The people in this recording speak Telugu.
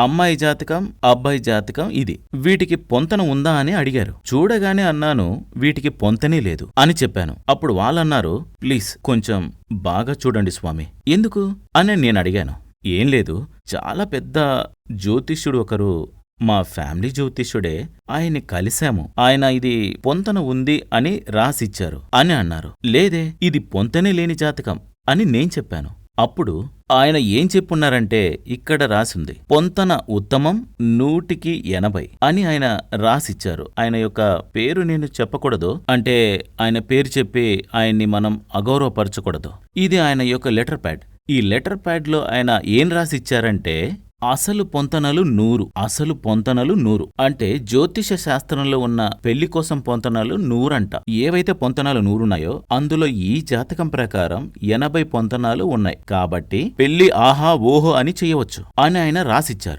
అమ్మాయి జాతకం అబ్బాయి జాతకం ఇది. వీటికి పొంతన ఉందా అని అడిగారు. చూడగానే అన్నాను వీటికి పొంతనే లేదు అని చెప్పాను. అప్పుడు వాళ్ళన్నారు ప్లీజ్ కొంచెం బాగా చూడండి స్వామి. ఎందుకు? అని నేను అడిగాను. ఏం లేదు చాలా పెద్ద జ్యోతిష్యుడు ఒకరు మా ఫ్యామిలీ జ్యోతిష్యుడే ఆయన్ని కలిశాము. ఆయన ఇది పొంతన ఉంది అని రాసిచ్చారు అని అన్నారు. లేదే ఇది పొంతనే లేని జాతకం అని నేను చెప్పాను. అప్పుడు ఆయన ఏం చెప్పున్నారంటే ఇక్కడ రాసింది పొంతన ఉత్తమం నూటికి ఎనభై అని ఆయన రాసిచ్చారు. ఆయన యొక్క పేరు నేను చెప్పకూడదు అంటే ఆయన పేరు చెప్పి ఆయన్ని మనం అగౌరవపరచకూడదు. ఇది ఆయన యొక్క లెటర్ ప్యాడ్. ఈ లెటర్ ప్యాడ్లో ఆయన ఏం రాసిచ్చారంటే అసలు పొంతనలు నూరు అసలు పొంతనలు నూరు అంటే జ్యోతిష శాస్త్రంలో ఉన్న పెళ్ళి కోసం పొంతనలు నూరంట. ఏవైతే పొంతనాలు నూరున్నాయో అందులో ఈ జాతకం ప్రకారం ఎనభై పొంతనాలు ఉన్నాయి. కాబట్టి పెళ్ళి ఆహా ఓహో అని చేయవచ్చు అని ఆయన రాసిచ్చారు.